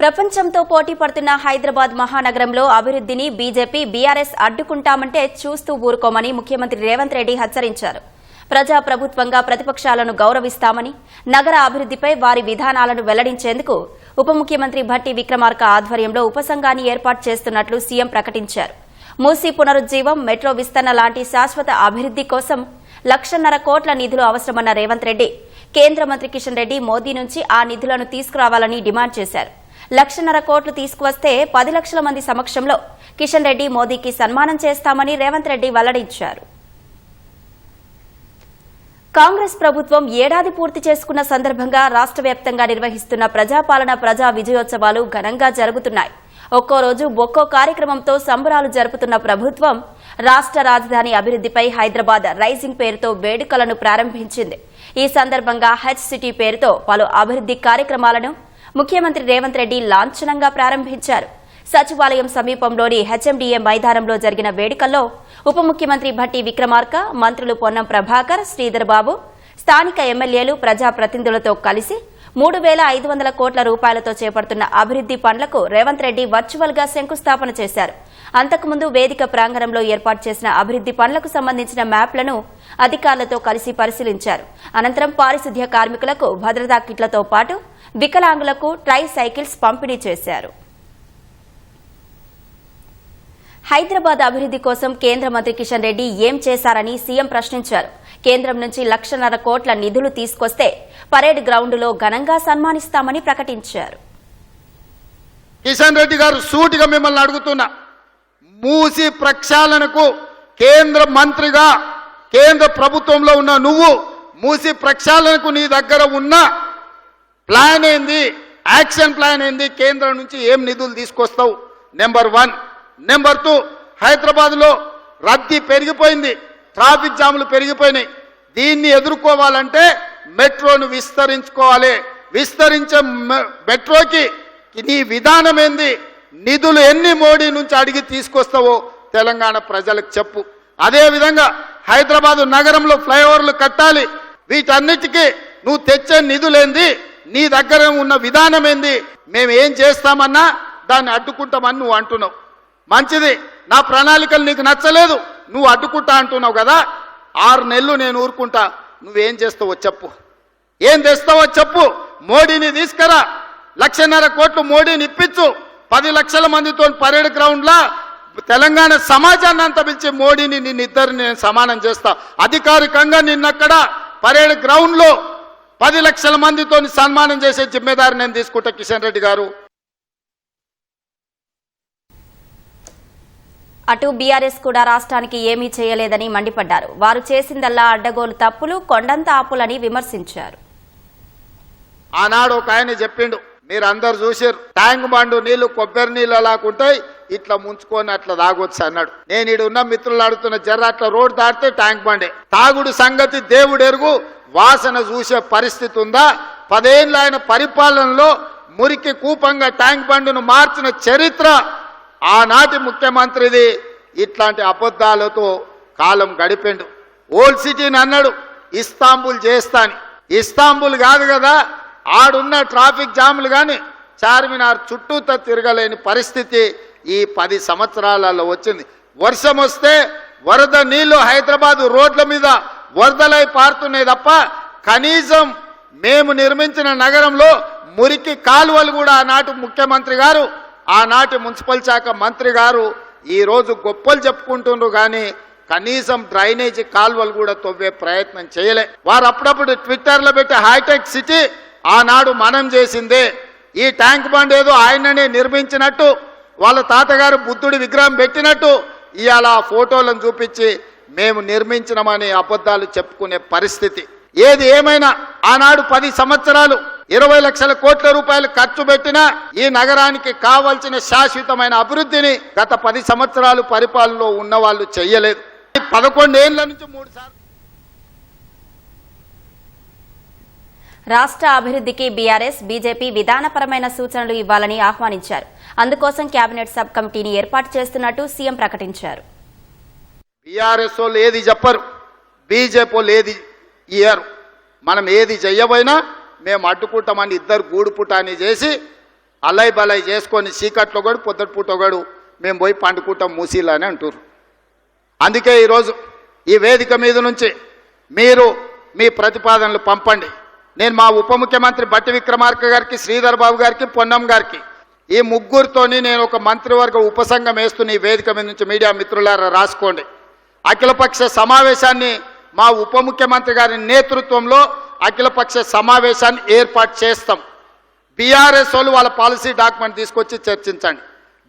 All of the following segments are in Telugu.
ప్రపంచంతో పోటీ పడుతున్న హైదరాబాద్ మహానగరంలో అభివృద్ధిని బీజేపీ బీఆర్ఎస్ అడ్డుకుంటామంటే చూస్తూ ఊరుకోమని ముఖ్యమంత్రి రేవంత్ రెడ్డి హెచ్చరించారు. ప్రజా ప్రభుత్వంగా ప్రతిపక్షాలను గౌరవిస్తామని నగర అభివృద్ధిపై వారి విధానాలను వెల్లడించేందుకు ఉప ముఖ్యమంత్రి భట్టి విక్రమార్క ఆధ్వర్యంలో ఉపసంఘాన్ని ఏర్పాటు చేస్తున్నట్లు సీఎం ప్రకటించారు. మూసీ పునరుజ్జీవం మెట్రో విస్తరణ లాంటి శాశ్వత అభివృద్ది కోసం లక్షన్నర కోట్ల నిధులు అవసరమన్న రేవంత్ రెడ్డి కేంద్ర మంత్రి కిషన్ రెడ్డి మోదీ నుంచి ఆ నిధులను తీసుకురావాలని డిమాండ్ చేశారు. లక్షన్నర కోట్లు తీసుకువస్తే పది లక్షల మంది సమక్షంలో కిషన్ రెడ్డి మోదీకి సన్మానం చేస్తామని రేవంత్ రెడ్డి వెల్లడించారు. కాంగ్రెస్ ప్రభుత్వం ఏడాది పూర్తి చేసుకున్న సందర్భంగా రాష్ట్ర వ్యాప్తంగా నిర్వహిస్తున్న ప్రజాపాలన ప్రజా విజయోత్సవాలు ఘనంగా జరుగుతున్నాయి. ఒక్కో రోజు ఒక్కో కార్యక్రమంతో సంబరాలు జరుపుతున్న ప్రభుత్వం రాష్ట్ర రాజధాని అభివృద్ధిపై హైదరాబాద్ రైజింగ్ పేరుతో వేడుకలను ప్రారంభించింది. ఈ సందర్భంగా హెచ్ సిటీ పేరుతో పలు అభివృద్ది కార్యక్రమాలను ముఖ్యమంత్రి రేవంత్ రెడ్డి లాంఛనంగా ప్రారంభించారు. సచివాలయం సమీపంలోని హెచ్ఎండిఏ మైదానంలో జరిగిన వేడుకల్లో ఉప ముఖ్యమంత్రి భట్టి విక్రమార్క మంత్రులు పొన్నం ప్రభాకర్ శ్రీధర్ బాబు స్థానిక ఎమ్మెల్యేలు ప్రజాప్రతినిధులతో కలిసి మూడు వేల ఐదు వందల కోట్ల రూపాయలతో చేపడుతున్న అభివృద్ది పనులకు రేవంత్ రెడ్డి వర్చువల్గా శంకుస్థాపన చేశారు. అంతకుముందు వేదిక ప్రాంగణంలో ఏర్పాటు చేసిన అభివృద్ది పనులకు సంబంధించిన మ్యాప్లను అధికారులతో కలిసి పరిశీలించారు. అనంతరం పారిశుద్ధ్య కార్మికులకు భద్రతా కిట్లతో పాటు వికలాంగులకు ట్రై సైకిల్స్ పంపిణీ చేశారు. హైదరాబాద్ అభివృద్ది కోసం కేంద్ర మంత్రి కిషన్ రెడ్డి ఏం చేశారని సీఎం ప్రశ్నించారు. కేంద్రం నుంచి లక్షన్నర కోట్ల నిధులు తీసుకొస్తే పరేడ్ గ్రౌండ్లో ఘనంగా సన్మానిస్తామని ప్రకటించారు. కిషన్ రెడ్డి గారు సూటిగా మిమ్మల్ని అడుగుతున్నా. మూసి ప్రక్షాళనకు కేంద్ర మంత్రిగా కేంద్ర ప్రభుత్వంలో ఉన్న నువ్వు మూసి ప్రక్షాళనకు నీ దగ్గర ఉన్న ప్లాన్ ఏంది? యాక్షన్ ప్లాన్ ఏంది? కేంద్రం నుంచి ఏం నిధులు తీసుకొస్తావు? నెంబర్ వన్ నెంబర్ టూ హైదరాబాద్లో రద్దీ పెరిగిపోయింది. ట్రాఫిక్ జాములు పెరిగిపోయినాయి. దీన్ని ఎదుర్కోవాలంటే మెట్రోను విస్తరించుకోవాలి. విస్తరించే మెట్రోకి నీ విధానం ఏంది? నిధులు ఎన్ని మోడీ నుంచి అడిగి తీసుకొస్తావో తెలంగాణ ప్రజలకు చెప్పు. అదేవిధంగా హైదరాబాదు నగరంలో ఫ్లైఓవర్లు కట్టాలి. వీటన్నిటికీ నువ్వు తెచ్చే నిధులేంది? నీ దగ్గర ఉన్న విధానం ఏంది మేము ఏం చేస్తామన్నా దాన్ని అడ్డుకుంటామని నువ్వు అంటున్నావు. మంచిది. నా ప్రణాళికలు నీకు నచ్చలేదు. నువ్వు అడ్డుకుంటా అంటున్నావు కదా? ఆరు నెలలు నేను ఊరుకుంటా. నువ్వేం చేస్తావో చెప్పు. ఏం తెస్తావో చెప్పు. మోడీని తీసుకురా. లక్షన్నర కోట్లు మోడీని ఇప్పించు. పది లక్షల మందితో పరేడ్ గ్రౌండ్ లా తెలంగాణ సమాజాన్ని అంతా పిలిచి మోడీని నిన్ను ఇద్దరిని నేను సమానం చేస్తా. అధికారికంగా నిన్నక్కడ పరేడ్ గ్రౌండ్లో పది లక్షల మందితో సన్మానం చేసే జిమ్మేదారి నేను తీసుకుంటా కిషన్ రెడ్డి గారు. అటు బీఆర్ఎస్ కూడా రాష్ట్రానికి ఏమీ చేయలేదని మండిపడ్డారు. వారు చేసిందల్లా అడ్డగోలు తప్పులు కొండంత ఆపులని విమర్శించారు. ఆనాడు ఒక ఆయన చెప్పిండు మీరు అందరు చూసారు ట్యాంక్ బండు నీళ్ళు కొబ్బరి నీళ్ళు అలాగుంటాయి ఇట్లా ముంచుకొని అట్లా తాగొచ్చు అన్నాడు. నేను ఇడున్న ఉన్న మిత్రులు అడుగుతున్న జర్ర అట్లా రోడ్ దాటితే ట్యాంక్ బండే. తాగుడు సంగతి దేవుడు ఎరుగు వాసన చూసే పరిస్థితి ఉందా? పదేళ్ళ ఆయన పరిపాలనలో మురికి కూపంగా ట్యాంక్ బండును మార్చిన చరిత్ర ఆనాటి ముఖ్యమంత్రిది ఇట్లాంటి అబద్ధాలతో కాలం గడిపెండు. ఓల్డ్ సిటీని అన్నాడు ఇస్తాంబుల్ చేస్తాని ఇస్తాంబుల్ కాదు కదా ఆడున్న ట్రాఫిక్ జాములు కానీ చార్మినార్ చుట్టూతో తిరగలేని పరిస్థితి ఈ పది సంవత్సరాలలో వచ్చింది. వర్షం వస్తే వరద నీళ్ళు హైదరాబాద్ రోడ్ల మీద వరదలై పారుతున్నాయి తప్ప కనీసం మేము నిర్మించిన నగరంలో మురికి కాలువలు కూడా ఆనాటి ముఖ్యమంత్రి గారు ఆనాటి మున్సిపల్ శాఖ మంత్రి గారు ఈరోజు గొప్పలు చెప్పుకుంటుండ్రు కానీ కనీసం డ్రైనేజీ కాలువలు కూడా తవ్వే ప్రయత్నం చేయలే. వారు అప్పుడప్పుడు ట్విట్టర్లో పెట్టే హైటెక్ సిటీ ఆనాడు మనం చేసిందే. ఈ ట్యాంక్ బండ్ ఏదో ఆయననే నిర్మించినట్టు వాళ్ళ తాతగారు బుద్ధుడి విగ్రహం పెట్టినట్టు ఇవాళ ఆ ఫోటోలను చూపించి మేము నిర్మించినమని అబద్ధాలు చెప్పుకునే పరిస్థితి. ఏది ఏమైనా ఆనాడు పది సంవత్సరాలు ఇరవై లక్షల కోట్ల రూపాయలు ఖర్చు పెట్టినా ఈ నగరానికి కావలసిన శాశ్వతమైన అభివృద్ధిని గత పది సంవత్సరాలు పరిపాలనలో ఉన్న వాళ్ళు చెయ్యలేదు పదకొండేళ్ళ నుంచి మూడు సార్లు రాష్ట్ర అభివృద్ధికి బీఆర్ఎస్ బీజేపీ విధానపరమైన సూచనలు ఇవ్వాలని ఆహ్వానించారు. అందుకోసం కేబినెట్ సబ్ కమిటీని ఏర్పాటు చేస్తున్నట్టు సీఎం ప్రకటించారు. బీఆర్ఎస్ వాళ్ళు ఏది చెప్పరు. బీజేపీ వాళ్ళు ఏది ఇయ్యరు. మనం ఏది చెయ్యబోయినా మేము అడ్డుకుంటామని ఇద్దరు గూడుపుటాన్ని చేసి అలై బలై చేసుకొని చీకట్లో కూడా పొద్దుటి పూట మేము పోయి పండుకుంటాం మూసీలు అని అంటారు అందుకే ఈరోజు ఈ వేదిక మీద నుంచి మీరు మీ ప్రతిపాదనలు పంపండి. నేను మా ఉప ముఖ్యమంత్రి బట్టి విక్రమార్క గారికి శ్రీధర్ బాబు గారికి పొన్నం గారికి ఈ ముగ్గురితోని నేను ఒక మంత్రివర్గ ఉపసంఘం వేస్తున్న ఈ వేదిక మీద నుంచి మీడియా మిత్రులారా రాసుకోండి. అఖిలపక్ష సమావేశాన్ని మా ఉప ముఖ్యమంత్రి గారి నేతృత్వంలో అఖిలపక్ష సమావేశాన్ని ఏర్పాటు చేస్తాం. బీఆర్ఎస్ వాళ్ళు వాళ్ళ పాలసీ డాక్యుమెంట్ తీసుకొచ్చి చర్చించండి.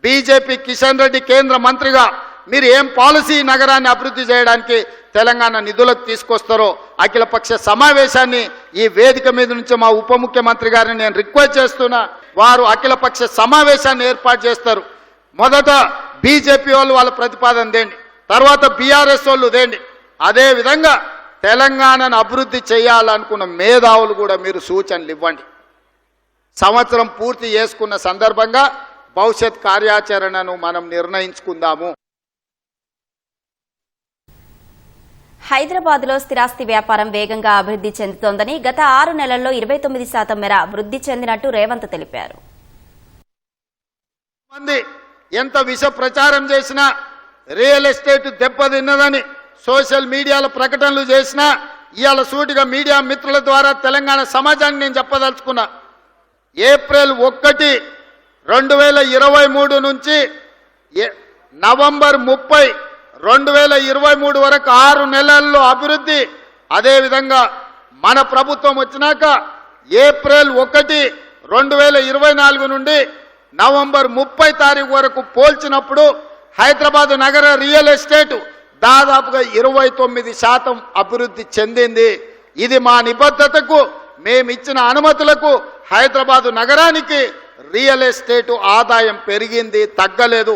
బీజేపీ కిషన్ రెడ్డి కేంద్ర మంత్రిగా మీరు ఏం పాలసీ నగరాన్ని అభివృద్ధి చేయడానికి తెలంగాణ నిధులకు తీసుకొస్తారో అఖిలపక్ష సమావేశాన్ని ఈ వేదిక మీద నుంచి మా ఉప ముఖ్యమంత్రి గారిని నేను రిక్వెస్ట్ చేస్తున్నా వారు అఖిలపక్ష సమావేశాన్ని ఏర్పాటు చేస్తారు. మొదట బీజేపీ వాళ్ళు వాళ్ళ ప్రతిపాదన దేండి తర్వాత బీఆర్ఎస్ వాళ్ళు దేండి. అదే విధంగా తెలంగాణను అభివృద్ధి చేయాలనుకున్న మేధావులు కూడా మీరు సూచనలు ఇవ్వండి. సంవత్సరం పూర్తి చేసుకున్న సందర్భంగా భవిష్యత్ కార్యాచరణను మనం నిర్ణయించుకుందాము. హైదరాబాద్లో స్థిరాస్తి వ్యాపారం వేగంగా అభివృద్ధి చెందుతోందని గత ఆరు నెలల్లో ఇరవై తొమ్మిది శాతం మేర వృద్ధి చెందినట్టు రేవంత్ తెలిపారు. మంది ఎంత విష ప్రచారం చేసినా రియల్ ఎస్టేట్ దెబ్బతిన్నదని సోషల్ మీడియాలో ప్రకటనలు చేసినా ఇవాళ సూటిగా మీడియా మిత్రుల ద్వారా తెలంగాణ సమాజాన్ని నేను చెప్పదలుచుకున్నా ఏప్రిల్ ఒకటి రెండు వేల ఇరవై మూడు నుంచి నవంబర్ ముప్పై రెండు వేల ఇరవై మూడు వరకు ఆరు నెలల్లో అభివృద్ధి. అదేవిధంగా మన ప్రభుత్వం వచ్చినాక ఏప్రిల్ ఒకటి రెండు వేల ఇరవై నాలుగు నుండి నవంబర్ ముప్పై తారీఖు వరకు పోల్చినప్పుడు హైదరాబాద్ నగర రియల్ ఎస్టేట్ దాదాపుగా ఇరవై తొమ్మిది శాతం అభివృద్ధి చెందింది. ఇది మా నిబద్ధతకు మేమిచ్చిన అనుమతులకు హైదరాబాదు నగరానికి రియల్ ఎస్టేటు ఆదాయం పెరిగింది తగ్గలేదు.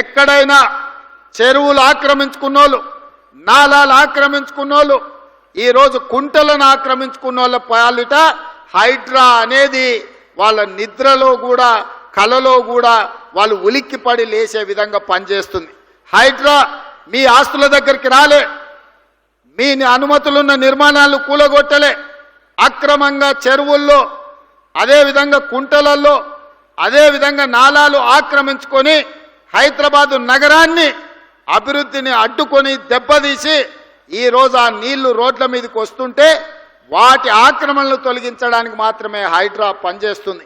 ఎక్కడైనా చెరువులు ఆక్రమించుకున్నోళ్ళు నాలాలు ఆక్రమించుకున్నోళ్ళు ఈరోజు కుంటలను ఆక్రమించుకున్నోళ్ళ పాలిట హైడ్రా అనేది వాళ్ళ నిద్రలో కూడా కలలో కూడా వాళ్ళు ఉలిక్కిపడి లేచే విధంగా పనిచేస్తుంది. హైడ్రా మీ ఆస్తుల దగ్గరికి రాలే. మీ అనుమతులున్న నిర్మాణాలు కూలగొట్టలే. అక్రమంగా చెరువుల్లో అదేవిధంగా కుంటలలో అదేవిధంగా నాలాలు ఆక్రమించుకొని హైదరాబాదు నగరాన్ని అభివృద్ధిని అడ్డుకొని దెబ్బతీసి ఈ రోజు ఆ నీళ్ళు రోడ్ల మీదకి వస్తుంటే వాటి ఆక్రమణలు తొలగించడానికి మాత్రమే హైడ్రా పనిచేస్తుంది.